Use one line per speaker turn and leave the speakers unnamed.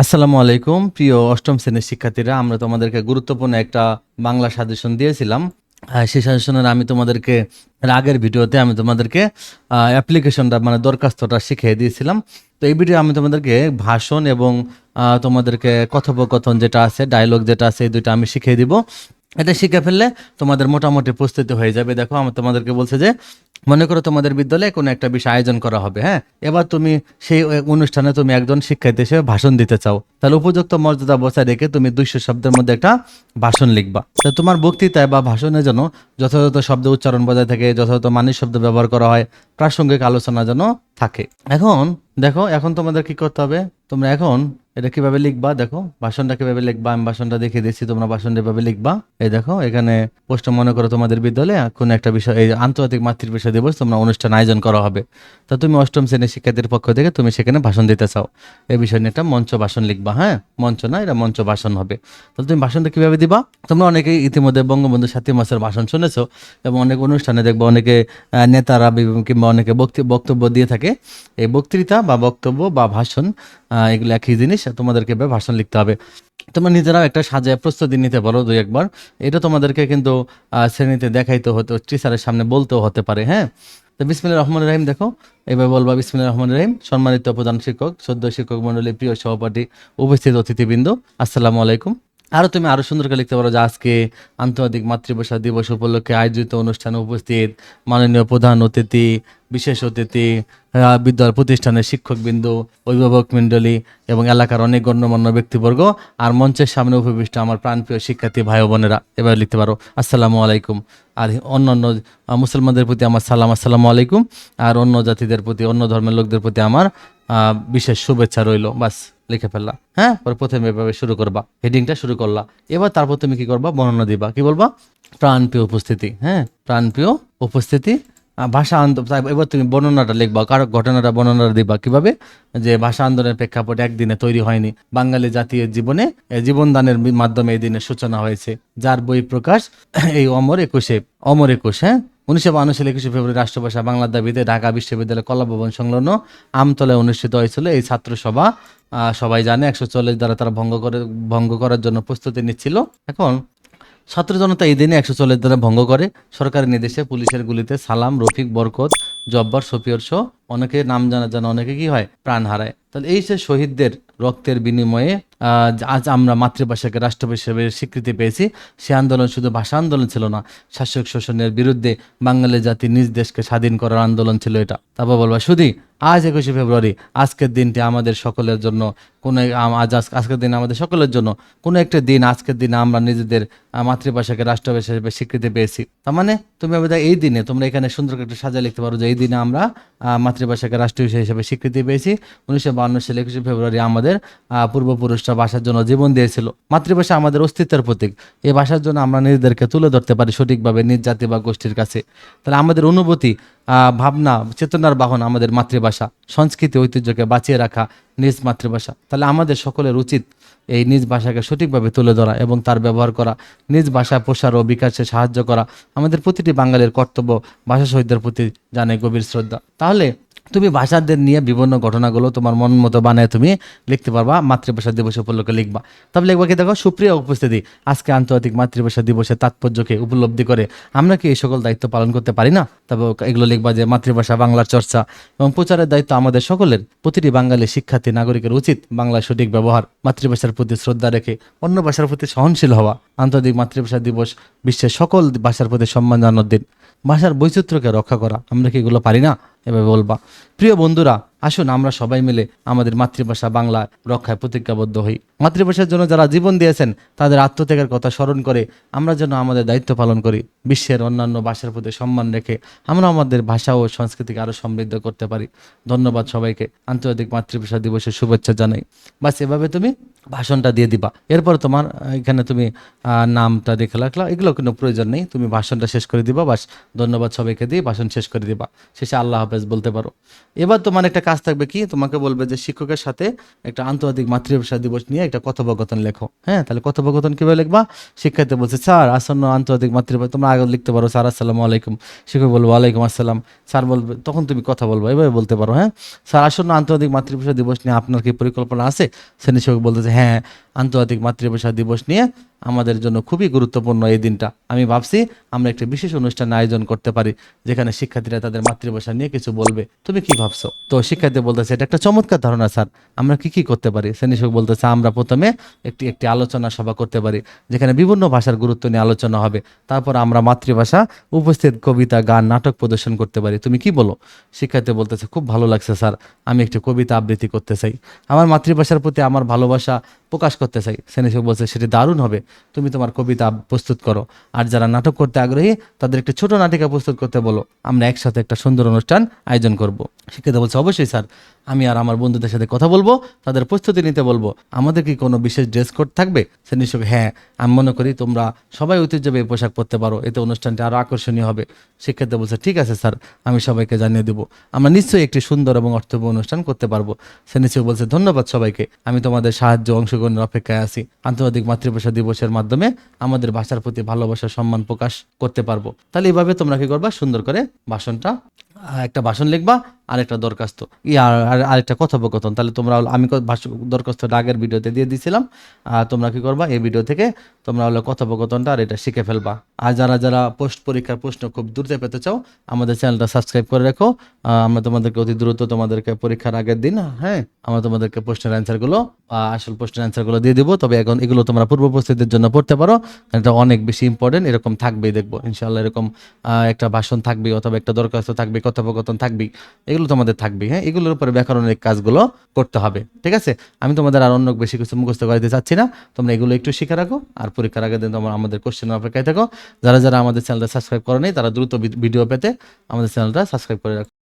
আসসালামু আলাইকুম, প্রিয় অষ্টম শ্রেণির শিক্ষার্থীরা, আমরা তোমাদেরকে গুরুত্বপূর্ণ একটা বাংলা সাজেশন দিয়েছিলাম। সেই সাজেশনের আমি তোমাদেরকে আগের ভিডিওতে আমি তোমাদেরকে অ্যাপ্লিকেশনটা মানে দরখাস্তটা শিখিয়ে দিয়েছিলাম। তো এই ভিডিও আমি তোমাদেরকে ভাষণ এবং তোমাদেরকে কথোপকথন যেটা আছে ডায়লগ যেটা আছে, এই দুইটা আমি শিখিয়ে দিব। এটা শিখে ফেললে তোমাদের মোটামুটি প্রস্তুতি হয়ে যাবে। দেখো, আমি তোমাদেরকে বলছে যে, মনে করো তোমাদের বিদ্যালয়ে কোনো একটা বিষয় আয়োজন করা হবে হ্যাঁ? এবার তুমি সেই অনুষ্ঠানে তুমি একজন শিক্ষার্থী হিসেবে ভাষণ দিতে চাও। তাহলে উপযুক্ত মর্যাদা বজায় রেখে তুমি দুইশো শব্দের মধ্যে একটা ভাষণ লিখবা। তো তোমার বক্তৃতায় বা ভাষণের জন্য যথাযথ শব্দ উচ্চারণ বজায় থাকে, যথাযথ মানের শব্দ ব্যবহার করা হয়, প্রাসঙ্গিক আলোচনা যেন থাকে। এখন, দেখো, এখন তোমাদের কি করতে হবে? তোমরা এখন এটা কীভাবে লিখবা? দেখো, ভাষণটা কীভাবে লিখবা? আমি ভাষণটা দেখিয়ে দিচ্ছি, তোমরা ভাষণটা এভাবে লিখবা। এই দেখো, এখানে পোস্ট মনে করো তোমাদের বিদ্যালয়ে কোনো একটা বিষয়, এই আন্তর্জাতিক মাতৃভাষা দিবস তোমরা অনুষ্ঠান আয়োজন করা হবে। তা তুমি অষ্টম শ্রেণির শিক্ষার্থীর পক্ষ থেকে তুমি সেখানে ভাষণ দিতে চাও। এই বিষয় নিয়ে একটা মঞ্চ ভাষণ লিখবা হ্যাঁ? মঞ্চ না, এটা মঞ্চ ভাষণ হবে। তাহলে তুমি ভাষণটা কীভাবে দিবা? তোমরা অনেকেই ইতিমধ্যে বঙ্গবন্ধু সাথী মাসের ভাষণ শুনেছো এবং অনেক অনুষ্ঠানে দেখব অনেকে নেতারা কিংবা অনেকে বক্তি- বক্তব্য দিয়ে থাকে। এই বক্তৃতা বা বক্তব্য বা ভাষণ এগুলো একই জিনিস, তোমাদেরকে ভাষণ লিখতে হবে। তোমার নিজেরাও একটা সাজায় প্রস্তুতি নিতে পারো দুই একবার। এটা তোমাদেরকে কিন্তু শ্রেণীতে দেখাইতে হতো টিচারের সামনে বলতেও হতে পারে হ্যাঁ? তো বিসমিল্লা রহমান রহিম দেখো, এবার বলবা বিসমিল্লা রহমান রহিম, সম্মানিত প্রধান শিক্ষক সদ্য শিক্ষক মন্ডলী প্রিয় সহপাঠী, উপস্থিত অতিথিবৃন্দ, আসসালামু আলাইকুম। আরও তুমি আরও সুন্দর করে লিখতে পারো যে আজকে আন্তর্জাতিক মাতৃভাষা দিবস উপলক্ষে আয়োজিত অনুষ্ঠানে উপস্থিত মাননীয় প্রধান অতিথি, বিশেষ অতিথি বিদ্যালয় প্রতিষ্ঠানের শিক্ষকবৃন্দ, অভিভাবক মণ্ডলী এবং এলাকার অনেক গণ্যমান্য ব্যক্তিবর্গ আর মঞ্চের সামনে উপবিষ্ট আমার প্রাণপ্রিয় শিক্ষার্থী ভাই বোনেরা। এবার লিখতে পারো, আসসালামু আলাইকুম। আর অন্যান্য মুসলমানদের প্রতি আমার সালাম, আসসালামু আলাইকুম। আর অন্য জাতিদের প্রতি, অন্য ধর্মের লোকদের প্রতি আমার বিশেষ শুভেচ্ছা রইল। বাস। লিখে ফেললা। হ্যাঁ? পরে প্রথমে এভাবে শুরু করবা হেডিংটা শুরু করলা। এবার তারপর তুমি কি করবা? বর্ণনা দিবা। কি বলবা? প্রাণপ্রিয় উপস্থিতি। হ্যাঁ প্রাণপ্রিয় উপস্থিতি। ভাষা আন্দোলন এবার তুমি বর্ণনাটা লিখবা, কারও ঘটনাটা বর্ণনাটা দিবা, কীভাবে? যে ভাষা আন্দোলনের প্রেক্ষাপট একদিনে তৈরি হয়নি। বাঙালি জাতীয় জীবনে জীবনদানের মাধ্যমে এই দিনের সূচনা হয়েছে, যার বই প্রকাশ এই অমর একুশে, অমর একুশ হ্যাঁ? উনিশশো বান্ন সালে একুশে ফেব্রুয়ারি রাষ্ট্রভাষা বাংলার দাবিতে ঢাকা বিশ্ববিদ্যালয় কলাভবন সংলগ্ন আমতলায় অনুষ্ঠিত হয়েছিল এই ছাত্র সভা। সবাই জানে, একশো চল্লিশ দ্বারা তারা ভঙ্গ করে, ভঙ্গ করার জন্য প্রস্তুতি নিচ্ছিল। এখন ছাত্র জনতা এই দিনে একশো চল্লিশ ধারা ভঙ্গ করে। সরকারের নির্দেশে পুলিশের গুলিতে সালাম, রফিক, বরকত, জব্বার সফিয়র সহ অনেকে নাম জানা জানা, অনেকে কি হয়, প্রাণ হারায়। তাহলে এই যে শহীদদের রক্তের বিনিময়ে আজ আমরা মাতৃভাষাকে রাষ্ট্র হিসেবে স্বীকৃতি পেয়েছি, সে আন্দোলন শুধু ভাষা আন্দোলন ছিল না, শাসক শোষণের বিরুদ্ধে বাঙালি জাতি নিজ দেশকে স্বাধীন করার আন্দোলন ছিল এটা। তারপর বলবা শুধু আজ একুশে ফেব্রুয়ারি, আজকের দিনটি আমাদের সকলের জন্য কোনো আজ, আজ- আজকের দিন আমাদের সকলের জন্য কোনো একটা দিন, আজকের দিনে আমরা নিজেদের মাতৃভাষাকে রাষ্ট্রভাষা হিসেবে স্বীকৃতি পেয়েছি। তার মানে তুমি এই দিনে, তোমরা এখানে সুন্দর একটা সাজা লিখতে পারো যে এই দিনে আমরা মাতৃভাষাকে রাষ্ট্রীয় ভাষা হিসেবে স্বীকৃতি পেয়েছি। উনিশশো বান্ন সালে একুশে ফেব্রুয়ারি আমাদের পূর্বপুরুষরা ভাষার জন্য জীবন দিয়েছিল। মাতৃভাষা আমাদের অস্তিত্বের প্রতীক। এই ভাষার জন্য আমরা নিজেদেরকে তুলে ধরতে পারি সঠিকভাবে নিজ জাতি বা গোষ্ঠীর কাছে। তাহলে আমাদের অনুভূতি ভাবনা, চেতনার বাহন আমাদের মাতৃভাষা, সংস্কৃতি, ঐতিহ্যকে বাঁচিয়ে রাখা নিজ মাতৃভাষা। তাহলে আমাদের সকলের উচিত এই নিজ ভাষাকে সঠিকভাবে তুলে ধরা এবং তার ব্যবহার করা, নিজ ভাষা প্রসার ও বিকাশে সাহায্য করা আমাদের প্রতিটি বাঙালির কর্তব্য, ভাষা শহীদদের প্রতি জানে গভীর শ্রদ্ধা। তাহলে তুমি ভাষাদের নিয়ে বিভিন্ন ঘটনাগুলো তোমার মন মতো বানায় তুমি লিখতে পারবা, মাতৃভাষা দিবস উপলক্ষে লিখবা। তবে লিখবা কি দেখো? সুপ্রিয় উপস্থিতি, আজকে আন্তর্জাতিক মাতৃভাষা দিবসের তাৎপর্যকে উপলব্ধি করে আমরা কি এই সকল দায়িত্ব পালন করতে পারি না? তবে এগুলো লিখবা যে মাতৃভাষা বাংলার চর্চা এবং প্রচারের দায়িত্ব আমাদের সকলের। প্রতিটি বাঙালি শিক্ষার্থী, নাগরিকের উচিত বাংলার সঠিক ব্যবহার, মাতৃভাষার প্রতি শ্রদ্ধা রেখে অন্য ভাষার প্রতি সহনশীল হওয়া। আন্তর্জাতিক মাতৃভাষা দিবস বিশ্বের সকল ভাষার প্রতি সম্মান জানানোর দিন। ভাষার বৈচিত্র্যকে রক্ষা করা, আমরা কি এগুলো পারি না? এভাবে বলবা। প্রিয় বন্ধুরা আসুন, আমরা সবাই মিলে আমাদের মাতৃভাষা বাংলা রক্ষায় প্রতিজ্ঞাবদ্ধ হই। মাতৃভাষার জন্য যারা জীবন দিয়েছেন, তাদের আত্মত্যাগের কথা স্মরণ করে আমরা যেন আমাদের দায়িত্ব পালন করি, বিশ্বের অন্যান্য ভাষার প্রতি সম্মান রেখে আমরা আমাদের ভাষা ও সংস্কৃতিকে আরও সমৃদ্ধ করতে পারি। ধন্যবাদ সবাইকে, আন্তর্জাতিক মাতৃভাষা দিবসের শুভেচ্ছা জানাই। বাস, এভাবে তুমি ভাষণটা দিয়ে দিবা। এরপর তোমার এখানে তুমি নামটা দেখে রাখলা। এগুলো কোনো প্রয়োজন নেই, তুমি ভাষণটা শেষ করে দিবা। বাস, ধন্যবাদ সবাইকে দিয়ে ভাষণ শেষ করে দিবা। শেষে আল্লাহ হাফেজ বলতে পারো। এবার তোমার একটা কাজ থাকবে কি? তোমাকে বলবে যে শিক্ষকের সাথে একটা আন্তর্জাতিক মাতৃভাষা দিবস নিয়ে একটা কথোপকথন লেখো। হ্যাঁ? তাহলে কথোপকথন কীভাবে লিখবা? শিক্ষার্থী বলছে, স্যার, আসন্ন আন্তর্জাতিক মাতৃভাষা তোমরা আগে লিখতে পারো, স্যার, আসসালামু আলাইকুম। শিক্ষক বলব, ওয়ালাইকুম আসসালাম। স্যার বলবে, তখন তুমি কথা বলব। এভাবে বলতে পারো হ্যাঁ? স্যার, আসন্ন আন্তর্জাতিক মাতৃভাষা দিবস নিয়ে আপনার কি পরিকল্পনা আছে? শ্রেণি শিক্ষক বলতেছে হ্যাঁ। আন্তর্জাতিক মাতৃভাষা দিবস নিয়ে আমাদের জন্য খুবই গুরুত্বপূর্ণ এই দিনটা। আমি ভাবছি আমরা একটা বিশেষ অনুষ্ঠান আয়োজন করতে পারি, যেখানে শিক্ষার্থীরা তাদের মাতৃভাষা নিয়ে কিছু বলবে। তুমি কি ভাবছ? তো শিক্ষার্থী বলতেছে, এটা একটা চমৎকার ধারণা, স্যার। আমরা কি কি করতে পারি? শ্রেণীশিক্ষক বলতেছে, আমরা প্রথমে একটি একটি আলোচনা সভা করতে পারি, যেখানে বিভিন্ন ভাষার গুরুত্ব নিয়ে আলোচনা হবে। তারপর আমরা মাতৃভাষা, উপস্থিত কবিতা, গান, নাটক প্রদর্শন করতে পারি। তুমি কি বলো? শিক্ষার্থী বলতেছে, খুব ভালো লাগছে, স্যার। আমি একটি কবিতা আবৃত্তি করতে চাই। আমার মাতৃভাষার প্রতি আমার ভালোবাসা প্রকাশ চাই। শ্রেণীশিক্ষক বলছে, সেটি দারুণ হবে। তুমি তোমার কবিতা প্রস্তুত করো। আর যারা নাটক করতে আগ্রহী, তাদের একটি ছোট নাটিকা প্রস্তুত করতে বলো। আমরা একসাথে একটা সুন্দর অনুষ্ঠান আয়োজন করব। শিক্ষিতা বলছে, অবশ্যই স্যার। আমি আর আমার বন্ধুদের সাথে কথা বলব, তাদের প্রস্তুতি নিতে বলব। আমাদের কি কোনো বিশেষ ড্রেস কোড থাকবে? শ্রেণীশিক্ষক হ্যাঁ আমি মনে করি তোমরা সবাই ঐতিহ্যবাহী পোশাক পরতে পারো। এতে অনুষ্ঠানটি আরও আকর্ষণীয় হবে। শিক্ষার্থী বলছে, ঠিক আছে স্যার, আমি সবাইকে জানিয়ে দেবো। আমরা নিশ্চয়ই একটি সুন্দর এবং অর্থবহ অনুষ্ঠান করতে পারব। শ্রেণীশিক্ষক বলছে, ধন্যবাদ সবাইকে। আমি তোমাদের সাহায্য অংশগ্রহণের অপেক্ষায় আছি। আন্তর্জাতিক মাতৃভাষা দিবসের মাধ্যমে আমাদের ভাষার প্রতি ভালোবাসা, সম্মান প্রকাশ করতে পারব। তাহলে এইভাবে তোমরা কি করবা? সুন্দর করে ভাষণটা একটা ভাষণ লিখবা আর একটা দরখাস্ত আর, আর- আরেকটা কথোপকথন। তাহলে তোমরা আমি দরখাস্তটা আগের ভিডিওতে দিয়ে দিয়েছিলাম আর তোমরা কি করবা, এই ভিডিও থেকে তোমরা হলো কথোপকথনটা আর এটা শিখে ফেলবা। আর যারা যারা পোস্ট পরীক্ষার প্রশ্ন খুব দ্রুত পেতে চাও, আমাদের চ্যানেলটা সাবস্ক্রাইব করে রাখো। আমরা তোমাদেরকে অতি দ্রুত তোমাদেরকে পরীক্ষার আগের দিন হ্যাঁ আমরা তোমাদেরকে প্রশ্নের অ্যান্সারগুলো আসল প্রশ্নের অ্যান্সারগুলো দিয়ে দিব। তবে এখন এগুলো তোমরা পূর্ব প্রস্তুতির জন্য পড়তে পারো এটা অনেক বেশি ইম্পর্টেন্ট এরকম থাকবেই দেখব। ইনশাল্লাহ এরকম একটা ভাষণ থাকবে অথবা একটা দরখাস্ত থাকবে কথোপকথন থাকবে এগুলো তোমাদের থাকবে হ্যাঁ? এগুলোর উপরে ব্যাকরণের কাজগুলো করতে হবে, ঠিক আছে? আমি তোমাদের আর অন্য বেশি কিছু মুখস্থ করাতে চাচ্ছি না, তোমরা এগুলো একটু শিখে রাখো, আর পরীক্ষার আগের দিন তোমরা আমাদের কোশ্চেন অপেক্ষায় থাকো। যারা যারা আমাদের চ্যানেলটা সাবস্ক্রাইব করে নেই, তারা দ্রুত ভিডিও পেতে আমাদের চ্যানেলটা সাবস্ক্রাইব করে রাখো।